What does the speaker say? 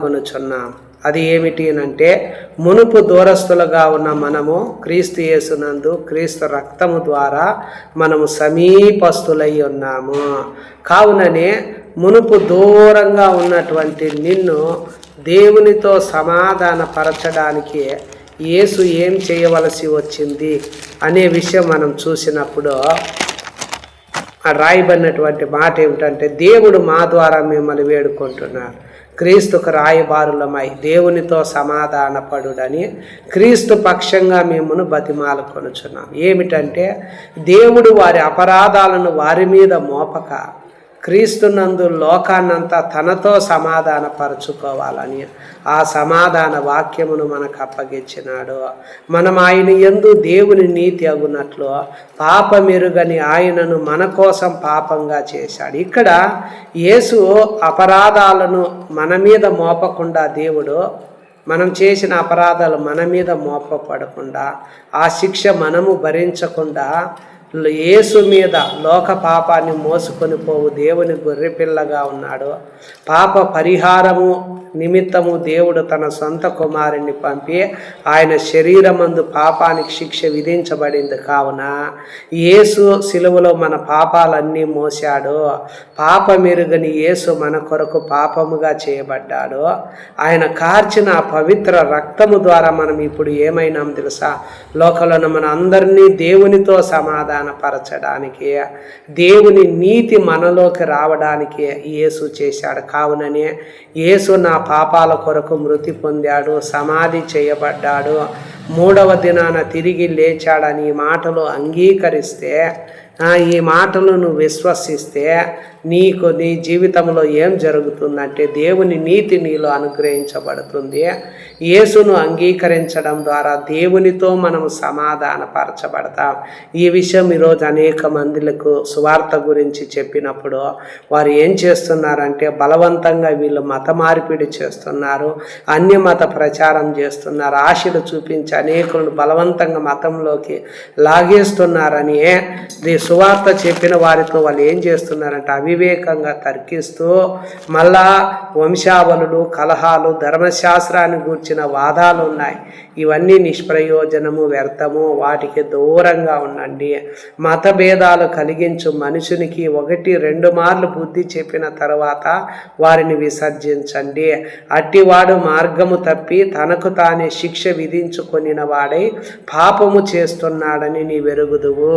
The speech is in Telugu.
కొనుచున్నాం అది ఏమిటి అంటే మునుపు దూరస్తులుగా ఉన్న మనము క్రీస్తు యేసునందు క్రీస్తు రక్తము ద్వారా మనము సమీపస్తులై ఉన్నాము. కావుననే మునుపు దూరంగా ఉన్నటువంటి నిన్ను దేవునితో సమాధానపరచడానికి యేసు ఏం చేయవలసి వచ్చింది అనే విషయం మనం చూసినప్పుడు రాయబడినటువంటి మాట ఏమిటంటే దేవుడు మా ద్వారా మిమ్మల్ని వేడుకుంటున్నారు. క్రీస్తుకు రాయబారులమై దేవునితో సమాధానపడుడని క్రీస్తు పక్షంగా మిమ్మను బతిమాలుకొనుచున్నాం ఏమిటంటే దేవుడు వారి అపరాధాలను వారి మీద మోపక క్రీస్తునందు లోకాన్నంతా తనతో సమాధానపరచుకోవాలని ఆ సమాధాన వాక్యమును మనకు అప్పగించినాడు. మనం ఆయన ఎందు దేవుని నీతి అగునట్లు పాపమెరుగని ఆయనను మన కోసం పాపంగా చేశాడు. ఇక్కడ యేసు అపరాధాలను మన మీద మోపకుండా దేవుడు మనం చేసిన అపరాధాలు మన మీద మోపపడకుండా ఆ శిక్ష మనము భరించకుండా యేసు మీద లోక పాపాన్ని మోసుకొని పోవు. దేవుని గొర్రెపిల్లగా ఉన్నాడు. పాప పరిహారము నిమిత్తము దేవుడు తన సొంత కుమారుణ్ణి పంపి ఆయన శరీరమందు పాపానికి శిక్ష విధించబడింది. కావున యేసు సిలువలో మన పాపాలన్నీ మోశాడు. పాప మెరుగని యేసు మన కొరకు పాపముగా చేయబడ్డాడు. ఆయన కార్చిన ఆ పవిత్ర రక్తము ద్వారా మనం ఇప్పుడు ఏమైనాం తెలుసా? లోకంలో మన అందరినీ దేవునితో సమాధానపరచడానికి దేవుని నీతి మనలోకి రావడానికి యేసు చేశాడు. కావుననే యేసు నా పాపాల కొరకు మృతి పొందాడు సమాధి చేయబడ్డాడు. మూడవ దినాన తిరిగి లేచాడని మాటలు అంగీకరిస్తే ఈ మాటలు నువ్వు విశ్వసిస్తే నీకు నీ జీవితంలో ఏం జరుగుతుందంటే దేవుని నీతి నీలో అనుగ్రహించబడుతుంది. యేసును అంగీకరించడం ద్వారా దేవునితో మనం సమాధానపరచబడతాం. ఈ విషయం ఈరోజు అనేక మందిలకు సువార్త గురించి చెప్పినప్పుడు వారు ఏం చేస్తున్నారంటే బలవంతంగా వీళ్ళు మత మార్పిడి చేస్తున్నారు అన్య మత ప్రచారం చేస్తున్నారు ఆశలు చూపించి అనేకులను బలవంతంగా మతంలోకి లాగేస్తున్నారని సువార్త చెప్పిన వారితో వాళ్ళు ఏం చేస్తున్నారంటే అవివేకంగా తర్కిస్తూ మళ్ళా వంశావళులు కలహాలు ధర్మశాస్త్రాన్ని గూర్చిన వాదాలు ఉన్నాయి. ఇవన్నీ నిష్ప్రయోజనము వ్యర్థము వాటికి దూరంగా ఉండండి. మత భేదాలు కలిగించు మనుషునికి ఒకటి రెండు మార్లు బుద్ధి చెప్పిన తర్వాత వారిని విసర్జించండి. అట్టివాడు మార్గము తప్పి తనకు తానే శిక్ష విధించుకొనిన వాడై పాపము చేస్తున్నాడని నీ వెరుగుదువు